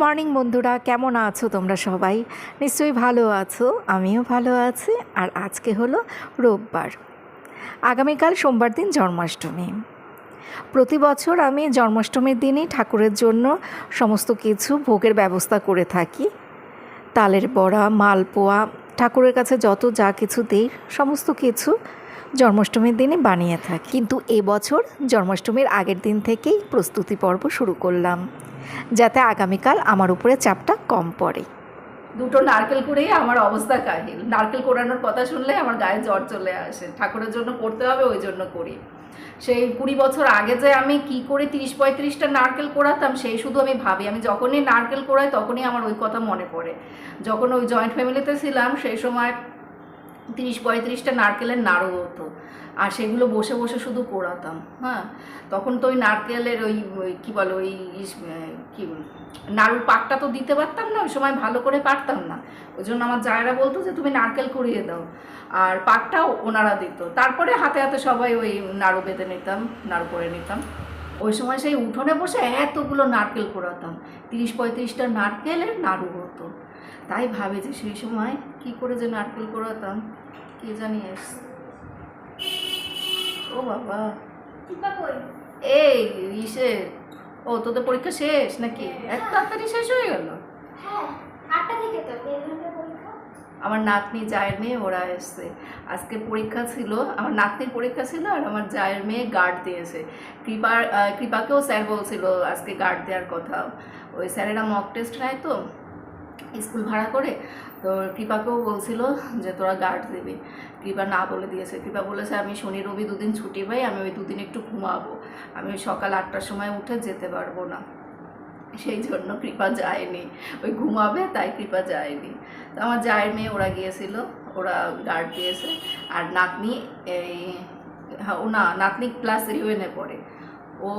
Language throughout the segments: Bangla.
মর্নিং বন্ধুরা, কেমন আছো তোমরা সবাই? নিশ্চয়ই ভালো আছো, আমিও ভালো আছি, আর আজকে হলো রোববার। আগামীকাল সোমবার দিন জন্মাষ্টমী। প্রতি বছর আমি জন্মাষ্টমীর দিনই ঠাকুরের জন্য সমস্ত কিছু ভোগের ব্যবস্থা করে থাকি। তালের বড়া, মালপোয়া, ঠাকুরের কাছে যত যা কিছু দেই, সমস্ত কিছু জন্মাষ্টমীর দিনে বানিয়ে থাকি। কিন্তু এবছর জন্মাষ্টমীর আগের দিন থেকেই প্রস্তুতি পর্ব শুরু করলাম, যাতে আগামীকাল আমার উপরে চাপটা কম পড়ে। দুটো নারকেল করেই আমার অবস্থা কাহিল। নারকেল কোরানোর কথা শুনলে আমার গায়ে জ্বর চলে আসে। ঠাকুরের জন্য করতে হবে, ওই জন্য করি। সেই কুড়ি বছর আগে যে আমি কি করে তিরিশ পঁয়ত্রিশটা নারকেল কোড়াতাম, সেই শুধু আমি ভাবি। আমি যখনই নারকেল কোড়াই, তখনই আমার ওই কথা মনে পড়ে। যখন ওই জয়েন্ট ফ্যামিলিতে ছিলাম, সেই সময় তিরিশ, পঁয়ত্রিশটা নারকেলের নাড়ু হতো। আর সেগুলো বসে বসে শুধু কোড়াতাম হ্যাঁ? তখন তো ওই নারকেলের ওই কী বলো ওই কি নাড়ুর পাকটা তো দিতে পারতাম না, ওই সময় ভালো করে পারতাম না। ওই জন্য আমার জায়রা বলতো যে, তুমি নারকেল কুড়িয়ে দাও। আর পাকটাও ওনারা দিত। তারপরে হাতে হাতে সবাই ওই নাড়ু বেঁধে নিতাম, নাড়ু করে নিতাম। ওই সময় সেই উঠোনে বসে এতগুলো নারকেল কোড়াতাম। তিরিশ, পঁয়ত্রিশটা নারকেলের নাড়ু হতো। তাই ভাবে যে সেই সময় কি করে যে নারকেল কোড়াতাম কে জানি এস। ও বাবা। এই ইসে ও তোদের পরীক্ষা শেষ নাকি? এত তাড়াতাড়ি শেষ হয়ে গেল? হ্যাঁ আমার নাতনি জায়ের মেয়ে ওরা এসছে। আজকে পরীক্ষা ছিল আমার নাতনির পরীক্ষা ছিল আর আমার জায়ের মেয়ে গার্ড দিয়েছে। কৃপার কৃপাকেও স্যার বলছিল আজকে গার্ড দেওয়ার কথা। ওই স্যারেরা মক টেস্ট নেয় তো। স্কুল ভাড়া করে, তো কৃপাকেও বলছিল যে তোরা গার্ড দিবি। কৃপা না বলে দিয়েছে। কৃপা বলেছে, আমি শনি, রবি দুদিন ছুটি পাই, আমি ওই দুদিন একটু ঘুমাবো। আমি সকাল আটটার সময় উঠে যেতে পারব না। সেই জন্য কৃপা যায়নি। ওই ঘুমাবে, তাই কৃপা যায়নি। তো আমার জায়ের মেয়ে ওরা গিয়েছিল, ওরা গার্ড দিয়েছে। আর নাতনি এই হ্যাঁ ও না, নাতনি ক্লাস ইলেভেনে পড়ে। ও,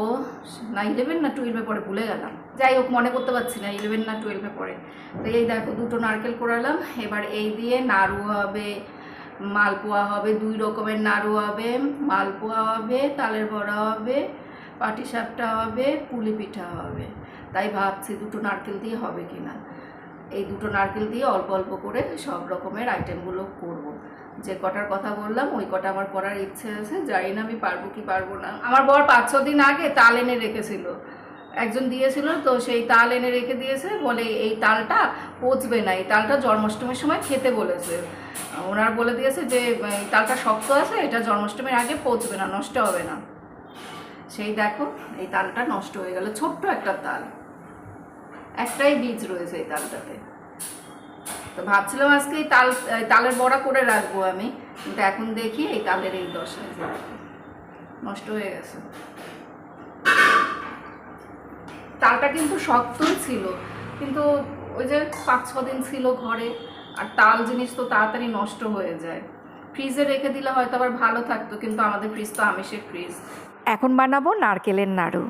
না ইলেভেন না টুয়েলভে পড়ে ভুলে গেলাম। যাই হোক, মনে করতে পারছি না ইলেভেন না টুয়েলভে পড়ে। তো এই দেখো, দুটো নারকেল কোড়ালাম এবার এই দিয়ে নাড়ু হবে, মালপোয়া হবে, দুই রকমের নাড়ু হবে, মালপোয়া হবে, তালের বড়া হবে পাটিসাপটা হবে, পুলি পিঠা হবে। তাই ভাবছি দুটো নারকেল দিয়ে হবে কি না এই দুটো নারকেল দিয়ে অল্প অল্প করে সব রকমের আইটেমগুলো করব। যে কটার কথা বললাম, ওই কটা আমার করার ইচ্ছে আছে। জানি না আমি পারব কি পারব না। আমার বর পাঁচ ছ দিন আগে তাল এনে রেখেছিল। একজন দিয়েছিল, তো সেই তাল এনে রেখে দিয়েছে, বলে এই তালটা পচবে না, এই তালটা জন্মাষ্টমীর সময় খেতে বলেছে। ওনার বলে দিয়েছে যে, এই তালটা শক্ত আছে, এটা জন্মাষ্টমীর আগে পচবে না, নষ্ট হবে না। সেই দেখো, এই তালটা নষ্ট হয়ে গেল, ছোট্ট একটা তাল। একটাই বীজ রয়েছে এই তালটাতে। তো ভাবছিলাম আজকে এই তাল তালের বড়া করে রাখব আমি, কিন্তু এখন দেখি এই তালের এই দশা নষ্ট হয়ে গেছে। তালটা কিন্তু শক্তই ছিল। কিন্তু ওই যে পাঁচ, ছ দিন ছিল ঘরে, আর তাল জিনিস তো তাড়াতাড়ি নষ্ট হয়ে যায়। ফ্রিজে রেখে দিলে হয়তো আবার ভালো থাকতো, কিন্তু আমাদের ফ্রিজ তো আমিষের ফ্রিজ। এখন বানাবো নারকেলের নাড়ু,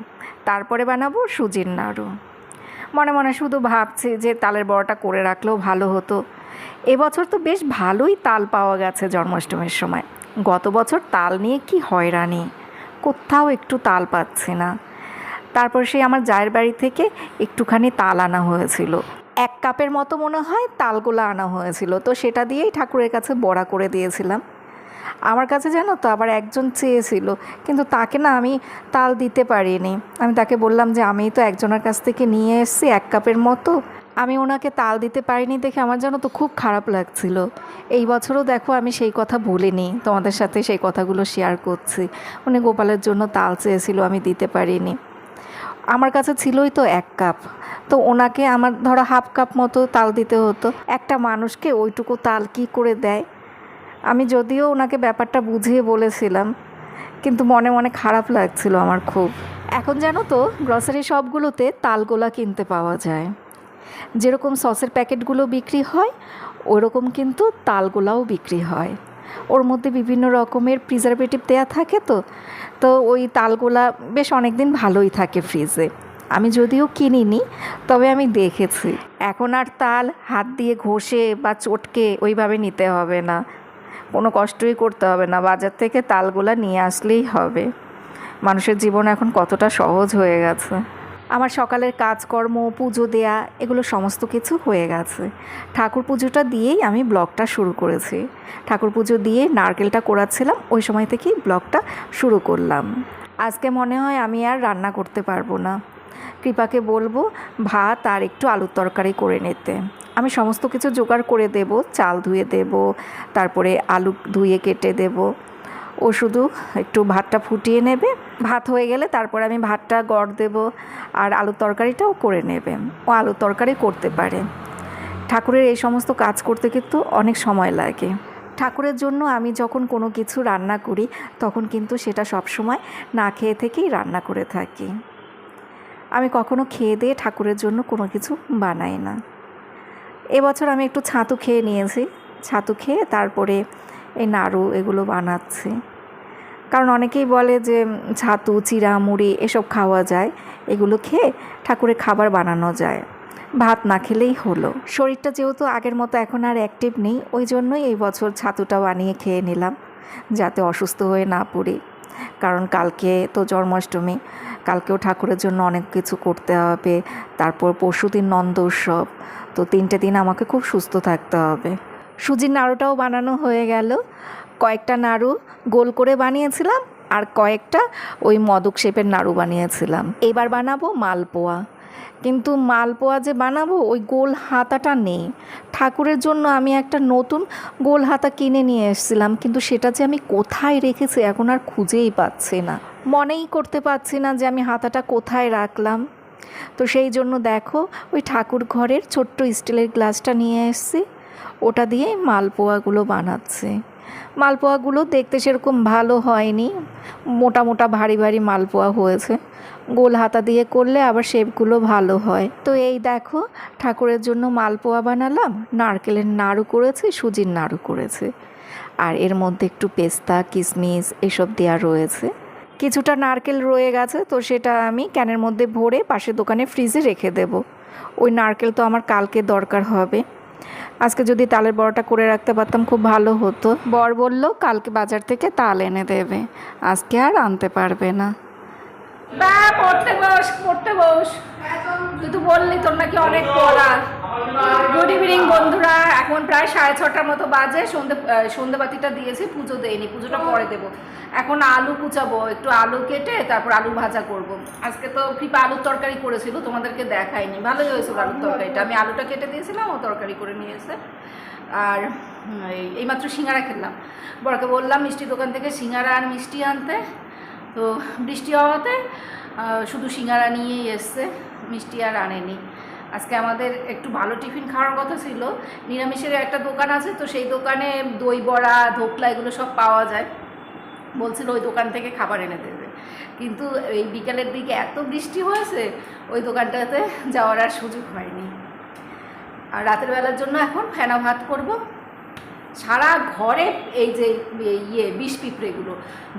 তারপরে বানাবো সুজির নাড়ু। মনে মনে শুধু ভাবছি যে তালের বড়াটা করে রাখলেও ভালো হতো। এবছর তো বেশ ভালোই তাল পাওয়া গেছে জন্মাষ্টমীর সময়। গত বছর তাল নিয়ে কি হয়রানি। কোথাও একটু তাল পাচ্ছি না। তারপর সেই আমার জায়ের বাড়ি থেকে একটুখানি তাল আনা হয়েছিল। এক কাপের মতো মনে হয় তালগুলো আনা হয়েছিল। তো সেটা দিয়েই ঠাকুরের কাছে বড়া করে দিয়েছিলাম। আমার কাছে জানো তো আবার একজন চেয়েছিল, কিন্তু তাকে না আমি তাল দিতে পারিনি। আমি তাকে বললাম যে আমি তো একজনের কাছ থেকে নিয়ে এসেছি এক কাপের মতো। আমি ওনাকে তাল দিতে পারিনি দেখে আমার জানো তো খুব খারাপ লাগছিল। এই বছরও দেখো আমি সেই কথা বলিনি তোমাদের সাথে সেই কথাগুলো শেয়ার করছি। উনি গোপালের জন্য তাল চেয়েছিল, আমি দিতে পারিনি। আমার কাছে ছিলই তো এক কাপ। তো ওনাকে আমার ধরো হাফ কাপ মতো তাল দিতে হতো। একটা মানুষকে ওইটুকু তাল কি করে দেয়? আমি যদিও ওনাকে ব্যাপারটা বুঝিয়ে বলেছিলাম, কিন্তু মনে মনে খারাপ লাগছিল আমার খুব। এখন জানো তো গ্রসারি শপগুলোতে তালগোলা কিনতে পাওয়া যায়। যেরকম সসের প্যাকেটগুলো বিক্রি হয়, ওরকম কিন্তু তালগোলাও বিক্রি হয়। ওর মধ্যে বিভিন্ন রকমের প্রিজারভেটিভ দেয়া থাকে তো। তো ওই তালগোলা বেশ অনেক দিন ভালোই থাকে ফ্রিজে আমি যদিও কিনিনি, তবে আমি দেখেছি। এখন আর তাল হাত দিয়ে ঘষে বা চটকে ওইভাবে নিতে হবে না। কোনো কষ্টই করতে হবে না, বাজার থেকে তালগুলা নিয়ে আসলেই হবে। মানুষের জীবন এখন কতটা সহজ হয়ে গেছে। আমার সকালের কাজকর্ম, পুজো দেয়া, এগুলো সমস্ত কিছু হয়ে গেছে। ঠাকুর পুজোটা দিয়েই আমি ব্লগটা শুরু করেছি। ঠাকুর পুজো দিয়ে নারকেলটা কোড়াচ্ছিলাম, ওই সময় থেকেই ব্লগটা শুরু করলাম। আজকে মনে হয় আমি আর রান্না করতে পারব না। কৃপাকে বলব, ভাত আর একটু আলুর তরকারি করে নিতে। আমি সমস্ত কিছু জোগাড় করে দেব, চাল ধুয়ে দেব, তারপরে আলু ধুয়ে কেটে দেব। ও শুধু একটু ভাতটা ফুটিয়ে নেবে, ভাত হয়ে গেলে তারপরে আমি ভাতটা গড় দেব আর আলুর তরকারিটাও করে নেবে। ও আলুর তরকারি করতে পারে। ঠাকুরের এই সমস্ত কাজ করতে কিন্তু অনেক সময় লাগে। ঠাকুরের জন্য আমি যখন কোনো কিছু রান্না করি, তখন কিন্তু সেটা সবসময় না খেয়ে থেকেই রান্না করে থাকি। আমি কখনো খেয়ে দিয়ে ঠাকুরের জন্য কোনো কিছু বানাই না। এবছর আমি একটু ছাতু খেয়ে নিয়েছি। ছাতু খেয়ে তারপরে এই নাড়ু এগুলো বানাচ্ছি। কারণ অনেকেই বলে যে ছাতু চিরা মুড়ি এসব খাওয়া যায়। এগুলো খেয়ে ঠাকুরের খাবার বানানো যায়। ভাত না খেলেই হলো। শরীরটা যেহেতু আগের মতো এখন আর অ্যাক্টিভ নেই, ওই জন্যই এই বছর ছাতুটা বানিয়ে খেয়ে নিলাম, যাতে অসুস্থ হয়ে না পড়ি। কারণ কালকে তো জন্মাষ্টমী, কালকেও ঠাকুরের জন্য অনেক কিছু করতে হবে, তারপর পরশুদিন নন্দ উৎসব, তো তিনটে দিন আমাকে খুব সুস্থ থাকতে হবে। সুজির নাড়ুটাও বানানো হয়ে গেল কয়েকটা নাড়ু গোল করে বানিয়েছিলাম আর কয়েকটা ওই মদক শেপের নাড়ু বানিয়েছিলাম। এবার বানাবো মালপোয়া। কিন্তু মালপোয়া যে বানাবো, ওই গোল হাতাটা নেই। ঠাকুরের জন্য আমি একটা নতুন গোল হাতা কিনে নিয়ে এসেছিলাম, কিন্তু সেটা যে আমি কোথায় রেখেছি এখন আর খুঁজেই পাচ্ছি না। মনেই করতে পারছি না যে আমি হাতাটা কোথায় রাখলাম। তো সেই জন্য দেখো, ওই ঠাকুর ঘরের ছোট্ট স্টিলের গ্লাসটা নিয়ে এসেছি। ওটা দিয়ে মালপোয়াগুলো বানাচ্ছে। মালপোয়াগুলো দেখতে সেরকম ভালো হয়নি। মোটা মোটা ভারী ভারী মালপোয়া হয়েছে। গোল হাতা দিয়ে করলে আবার শেপগুলো ভালো হয়। তো এই দেখো, ঠাকুরের জন্য মালপোয়া বানালাম, নারকেলের নাড়ু করেছি, সুজির নাড়ু করেছে। আর এর মধ্যে একটু পেস্তা কিশমিশ এসব দেওয়া রয়েছে। কিছুটা নারকেল রয়ে গেছে, তো সেটা আমি ক্যানের মধ্যে ভরে পাশের দোকানে ফ্রিজে রেখে দেব। ওই নারকেল তো আমার কালকে দরকার হবে। আজকে যদি তালের বড়াটা করে রাখতে পারতাম, খুব ভালো হতো। বর বলল, কালকে বাজার থেকে তাল এনে দেবে। আজকে আর আনতে পারবে না। বা, পড়তে বস পড়তে বস। তুই তো বললি তোর নাকি অনেক পড়া। গুড ইভিনিং বন্ধুরা। এখন প্রায় সাড়ে ছটার মতো বাজে। সন্ধে সন্ধেবাতিটা দিয়েছি। পুজো দেয়নি পুজোটা পরে দেবো। এখন আলু কুচাবো। একটু আলু কেটে তারপর আলু ভাজা করব। আজকে তো কৃপা আলুর তরকারি করেছিল, তোমাদেরকে দেখাইনি। ভালোই হয়েছিল আলুর তরকারিটা। আমি আলুটা কেটে দিয়েছিলাম, ও তরকারি করে নিয়ে এসে আর এই- এইমাত্র সিঙ্গারা খেলাম। বড়কে বললাম মিষ্টি দোকান থেকে সিঙ্গারা আর মিষ্টি আনতে। তো বৃষ্টি হওয়াতে শুধু সিঙ্গারা নিয়েই এসছে। মিষ্টি আর আনেনি। আজকে আমাদের একটু ভালো টিফিন খাওয়ার কথা ছিল। নিরামিষের একটা দোকান আছে, তো সেই দোকানে দই বড়া, ধোকলা এগুলো সব পাওয়া যায়। বলছিল ওই দোকান থেকে খাবার এনে দেবে। কিন্তু এই বিকালের দিকে এত বৃষ্টি হয়েছে, ওই দোকানটাতে যাওয়ার আর সুযোগ হয়নি। আর রাতের বেলার জন্য এখন ফেনা ভাত করব। সারা ঘরে এই যে ইয়ে বিষ পিঁপড়েগুলো।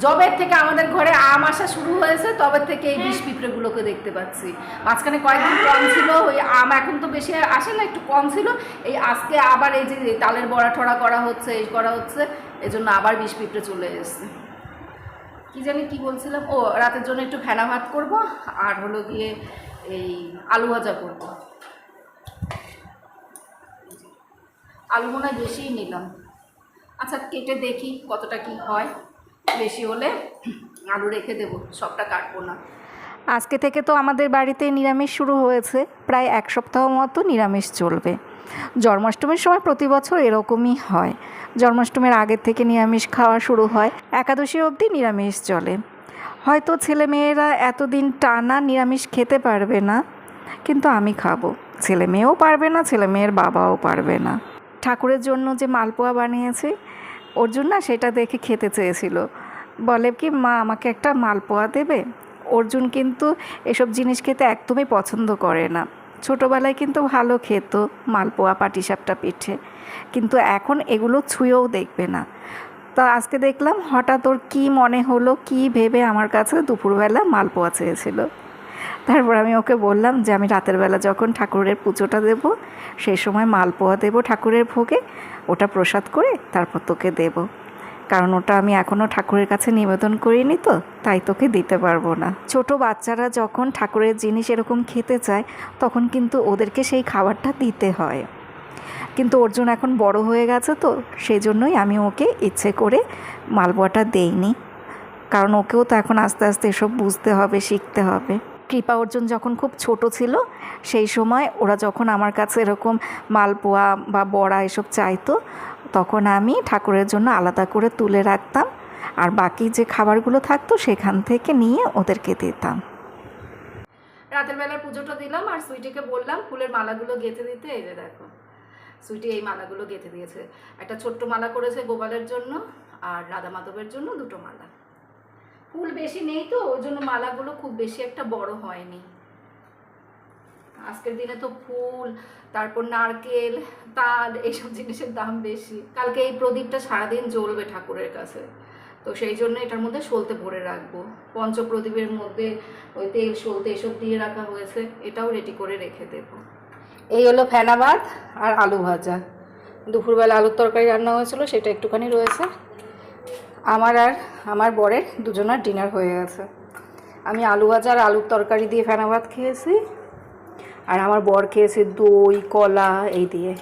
জবের থেকে আমাদের ঘরে আম আসা শুরু হয়েছে, তবে থেকে এই বিষ পিঁপড়েগুলোকে দেখতে পাচ্ছি। মাঝখানে কয়েকদিন কম ছিল, ওই আম এখন তো বেশি আসে না, একটু কম ছিল। এই আজকে আবার এই যে তালের বড়া ঠড়া করা হচ্ছে, এই করা হচ্ছে এই জন্য আবার বিষ পিঁপড়ে চলে এসছে। কি জানি কি বলছিলাম? ও, রাতের জন্য একটু ফেনা ভাত করব, আর হলো গিয়ে এই আলু ভাজা করব। আলু মনে বেশিই নিলাম। আচ্ছা কেটে দেখি কতটা কি হয়। বেশি হলে আলু রেখে দেবো, সবটা কাটবো না। আজকে থেকে তো আমাদের বাড়িতে নিরামিষ শুরু হয়েছে, প্রায় এক সপ্তাহ মতো নিরামিষ চলবে। জন্মাষ্টমীর সময় প্রতি বছর এরকমই হয়। জন্মাষ্টমীর আগের থেকে নিরামিষ খাওয়া শুরু হয়, একাদশী অবধি নিরামিষ চলে। হয়তো ছেলে মেয়েরা এতদিন টানা নিরামিষ খেতে পারবে না, কিন্তু আমি খাব। ছেলে মেয়েও পারবে না ছেলে মেয়ের বাবাও পারবে না। ঠাকুরের জন্য যে মালপোয়া বানিয়েছে অর্জুন না সেটা দেখে খেতে চেয়েছিল। বলে কি, মা, আমাকে একটা মালপোয়া দেবে? অর্জুন কিন্তু এসব জিনিস খেতে একদমই পছন্দ করে না। ছোটোবেলায় কিন্তু ভালো খেত মালপোয়া, পাটিসাপটা পিঠে। কিন্তু এখন এগুলো ছুঁয়েও দেখবে না। তা আজকে দেখলাম হঠাৎ ওর কী মনে হলো, কী ভেবে আমার কাছে দুপুরবেলা মালপোয়া চেয়েছিল। তারপর আমি ওকে বললাম যে আমি রাতের বেলা যখন ঠাকুরের পুজোটা দেব, সেই সময় মালপোয়া দেব ঠাকুরের ভোগে, ওটা প্রসাদ করে তারপর তোকে দেব। কারণ ওটা আমি এখনও ঠাকুরের কাছে নিবেদন করিনি তো, তাই তোকে দিতে পারব না। ছোট বাচ্চারা যখন ঠাকুরের জিনিস এরকম খেতে চায়, তখন কিন্তু ওদেরকে সেই খাবারটা দিতে হয়। কিন্তু অর্জুন এখন বড় হয়ে গেছে তো সেই জন্যই আমি ওকে ইচ্ছে করে মালপোয়াটা দেইনি। কারণ ওকেও তো এখন আস্তে আস্তে এসব বুঝতে হবে, শিখতে হবে। কৃপা অর্জুন যখন খুব ছোট ছিল, সেই সময় ওরা যখন আমার কাছে এরকম মালপোয়া বা বড়া এসব চাইতো, তখন আমি ঠাকুরের জন্য আলাদা করে তুলে রাখতাম আর বাকি যে খাবারগুলো থাকতো সেখান থেকে নিয়ে ওদেরকে দিতাম। রাতের বেলার পুজোটা দিলাম আর সুইটিকে বললাম, ফুলের মালাগুলো গেঁথে দিতে। এই যে দেখো, সুইটি এই মালাগুলো গেঁথে দিয়েছে। একটা ছোট্ট মালা করেছে গোপালের জন্য আর রাধা মাধবের জন্য দুটো মালা। ফুল বেশি নেই তো, ওই জন্য মালাগুলো খুব বেশি একটা বড় হয়নি। আজকের দিনে তো ফুল, তারপর নারকেল, তাল, এইসব জিনিসের দাম বেশি। কালকে এই প্রদীপটা সারাদিন জ্বলবে ঠাকুরের কাছে। তো সেই জন্য এটার মধ্যে সলতে ভরে রাখব। পঞ্চপ্রদীপের মধ্যে ওই তেল সলতে এসব দিয়ে রাখা হয়েছে, এটাও রেডি করে রেখে দেব। এই হলো ফেনা ভাত আর আলু ভাজা। দুপুরবেলা আলুর তরকারি রান্না হয়েছিল, সেটা একটুখানি রয়েছে। আমার আর আমার বরের দুজনের ডিনার হয়ে গেছে। আমি আলু ভাজা আর আলুর তরকারি দিয়ে ফেনা ভাত খেয়েছি। আর আমার বর খেয়েছে দই কলা এই দিয়ে।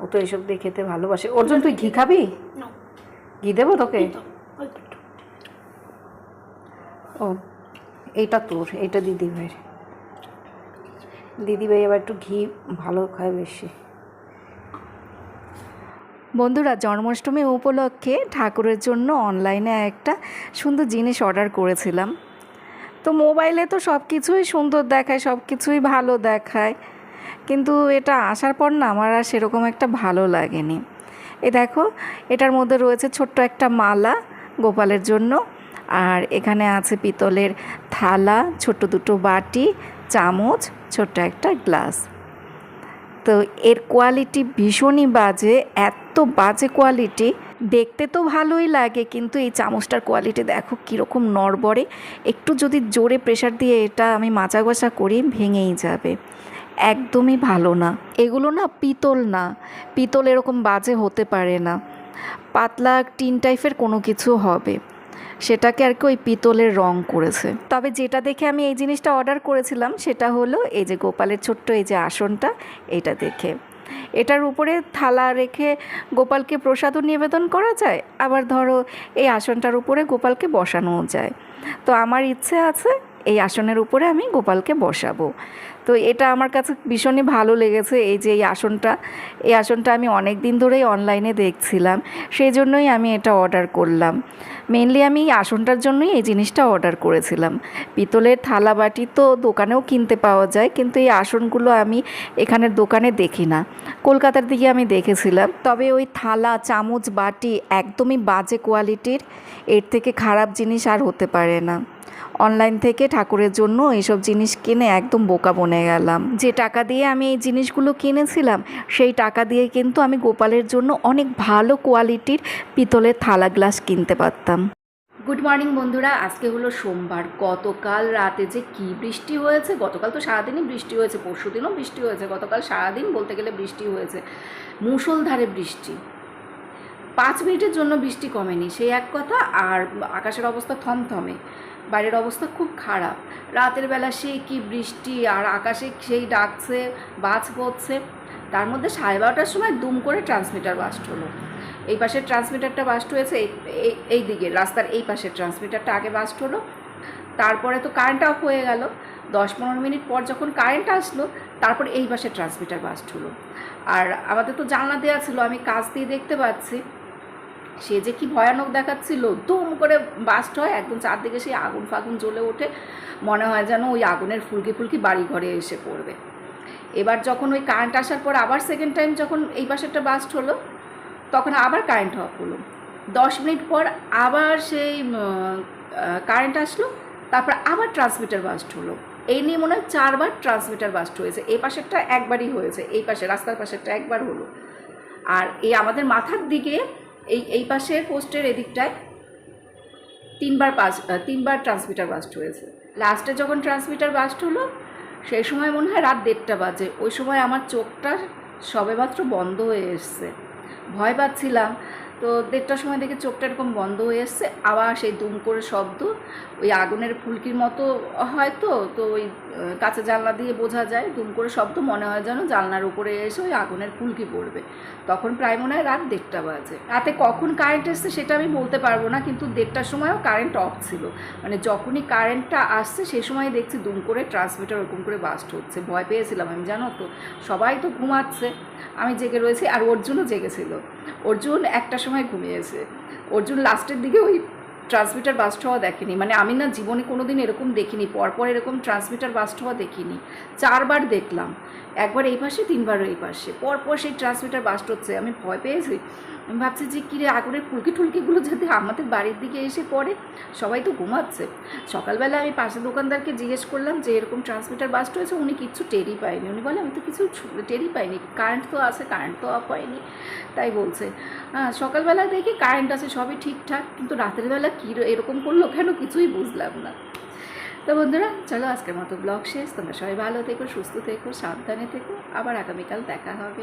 ও তো এইসব দিয়ে খেতে ভালোবাসে। ওর জন্য তুই ঘি খাবি? ঘি দেবো তোকে? ও এইটা তোর এইটা দিদি ভাইয়ের দিদি ভাই আবার একটু ঘি ভালো খায় বেশি। বন্ধুরা, জন্মাষ্টমী উপলক্ষে ঠাকুরের জন্য অনলাইনে একটা সুন্দর জিনিস অর্ডার করেছিলাম। তো মোবাইলে তো সব কিছুই সুন্দর দেখায় সব কিছুই ভালো দেখায়। কিন্তু এটা আসার পর না আমার আর সেরকম একটা ভালো লাগেনি। এ দেখো, এটার মধ্যে রয়েছে ছোট্ট একটা মালা গোপালের জন্য। আর এখানে আছে পিতলের থালা, ছোট্ট দুটো বাটি, চামচ, ছোট্ট একটা গ্লাস তো এর কোয়ালিটি ভীষণই বাজে, এত বাজে কোয়ালিটি দেখতে তো ভালোই লাগে, কিন্তু এই চামচটার কোয়ালিটি দেখো কীরকম নড়বড়ে। একটু যদি জোরে প্রেশার দিয়ে এটা আমি মাচা গোসা করি, ভেঙেই যাবে। একদমই ভালো না। এগুলো না পিতল না, পিতল এরকম বাজে হতে পারে না। পাতলা টিন টাইপের কোনো কিছু হবে। সেটাকে আর কি ওই পিতলের রং করেছে। তবে যেটা দেখে আমি এই জিনিসটা অর্ডার করেছিলাম সেটা হলো এই যে গোপালের ছোট্ট এই যে আসনটা, এটা দেখে। এটার উপরে থালা রেখে গোপালকে প্রসাদও নিবেদন করা যায়, আবার ধরো এই আসনটার উপরে গোপালকে বসানোও যায়। তো আমার ইচ্ছে আছে এই আসনের উপরে আমি গোপালকে বসাবো। তো এটা আমার কাছে ভীষণই ভালো লেগেছে এই যে এই আসনটা। এই আসনটা আমি অনেক দিন ধরেই অনলাইনে দেখছিলাম, সেই জন্যই আমি এটা অর্ডার করলাম। মেনলি আমি এই আসনটার জন্যই এই জিনিসটা অর্ডার করেছিলাম। পিতলের থালা বাটি তো দোকানেও কিনতে পাওয়া যায়, কিন্তু এই আসনগুলো আমি এখানের দোকানে দেখি না। কলকাতার দিকে আমি দেখেছিলাম, তবে ওই থালা, চামচ, বাটি একদমই বাজে কোয়ালিটির এর থেকে খারাপ জিনিস আর হতে পারে না। অনলাইন থেকে ঠাকুরের জন্য এইসব জিনিস কিনে একদম বোকা বনে গেলাম যে টাকা দিয়ে আমি এই জিনিসগুলো কিনেছিলাম, সেই টাকা দিয়ে কিন্তু আমি গোপালের জন্য অনেক ভালো কোয়ালিটির পিতলের থালা গ্লাস কিনতে পারতাম। গুড মর্নিং বন্ধুরা, আজকে হলো সোমবার। গতকাল রাতে যে কি বৃষ্টি হয়েছে? গতকাল তো সারাদিনই বৃষ্টি হয়েছে পরশু দিনও বৃষ্টি হয়েছে। গতকাল সারাদিন বলতে গেলে বৃষ্টি হয়েছে। মুষলধারে বৃষ্টি। পাঁচ মিনিটের জন্য বৃষ্টি কমেনি, সেই এক কথা। আর আকাশের অবস্থা থমথমে, বাইরের অবস্থা খুব খারাপ। রাতের বেলা সেই কি বৃষ্টি, আর আকাশে সেই ডাকছে, বাজ পড়ছে তার মধ্যে সাড়ে বারোটার সময় দুম করে ট্রান্সমিটার বাস্ট হলো। এই পাশের ট্রান্সমিটারটা বাস্ট হয়েছে, এই- এই দিকে, রাস্তার এই পাশের ট্রান্সমিটারটা আগে বাস্ট হলো। তারপরে তো কারেন্ট অফ হয়ে গেল। দশ পনেরো মিনিট পর যখন কারেন্ট আসলো, তারপর এই পাশে ট্রান্সমিটার বাস্ট হলো। আর আমাদের তো জানলা দেওয়া ছিল, আমি কাজ দিয়ে দেখতে পাচ্ছি। সে যে কি ভয়ানক দেখাচ্ছিল, দুম করে বাস্ট হয়, একদম চারদিকে সেই আগুন ফাগুন জ্বলে ওঠে। মনে হয় যেন ওই আগুনের ফুলকি ফুলকি বাড়ি ঘরে এসে পড়বে। এবার যখন ওই কারেন্ট আসার পর আবার সেকেন্ড টাইম যখন এই পাশেরটা বাস্ট হলো, তখন আবার কারেন্ট অফ হলো। দশ মিনিট পর আবার সেই কারেন্ট আসলো, তারপর আবার ট্রান্সমিটার বাস্ট হলো। এই নিয়ে মনে হয় চারবার ট্রান্সমিটার বাস্ট হয়েছে। এই পাশেরটা একবারই হয়েছে, এই পাশে, রাস্তার পাশেরটা একবার হলো। আর এই আমাদের মাথার দিকে এই এই পাশের পোস্টের এদিকটায় তিনবার পাস তিনবার ট্রান্সমিটার বাস্ট হয়েছে। লাস্টে যখন ট্রান্সমিটার বাস্ট হলো, সেই সময় মনে হয় রাত দেড়টা বাজে। ওই সময় আমার চোখটা সবেমাত্র বন্ধ হয়ে এসছে। ভয় পাচ্ছিলাম। তো দেড়টার সময় দেখে চোখটা এরকম বন্ধ হয়ে এসছে। আবার সেই দুম করে শব্দ, ওই আগুনের ফুলকির মতো হয় তো ওই কাঁচা জানলা দিয়ে বোঝা যায়, দুম করে শব্দ মনে হয় যেন জানলার উপরে এসে ওই আগুনের ফুলকি পড়বে। তখন প্রায় মনে হয় রাত দেড়টা বাজে। রাতে কখন কারেন্ট এসছে সেটা আমি বলতে পারব না, কিন্তু দেড়টার সময়ও কারেন্ট অফ ছিল। মানে যখনই কারেন্টটা আসছে সেই সময় দেখছি দুম করে ট্রান্সমিটার ওরকম করে বাস্ট হচ্ছে। ভয় পেয়েছিলাম আমি, জানো তো? সবাই তো ঘুমাচ্ছে। আমি জেগে রয়েছি, আর অর্জুনও জেগেছিল। অর্জুন একটা সময় ঘুমিয়েছে। অর্জুন লাস্টের দিকে ওই ট্রান্সমিটার বাস্ট হওয়া দেখেনি। মানে আমি না জীবনে কোনো দিন এরকম দেখিনি, পরপর এরকম ট্রান্সমিটার বাস্ট হওয়া দেখিনি। চারবার দেখলাম। একবার এই পাশে তিনবার এই পাশে। পরপর সেই ট্রান্সমিটার বাস্ট হচ্ছে। আমি ভয় পেয়েছি আমি ভাবছি যে, কিরে আগুনের ফুলকি টুলকিগুলো যাতে আমাদের বাড়ির দিকে এসে পড়ে, সবাই তো ঘুমাচ্ছে। সকালবেলা আমি পাশের দোকানদারকে জিজ্ঞেস করলাম যে, এরকম ট্রান্সমিটার বাস্ট হয়েছে? উনি কিচ্ছু টেরই পায়নি। উনি বলে, আমি তো কিছু টেরই পাইনি। কারেন্ট তো আছে কারেন্ট তো অফ হয়নি। তাই বলছে। হ্যাঁ সকালবেলা দেখি কারেন্ট আছে, সবই ঠিকঠাক। কিন্তু রাতের বেলা কী এরকম করল কেন? কিছুই বুঝলাম না। তো বন্ধুরা, চলো আজকের মতো ব্লগ শেষ। তোমরা সবাই ভালো থেকো, সুস্থ থেকো, সাবধানে থেকো। আবার আগামীকাল দেখা হবে।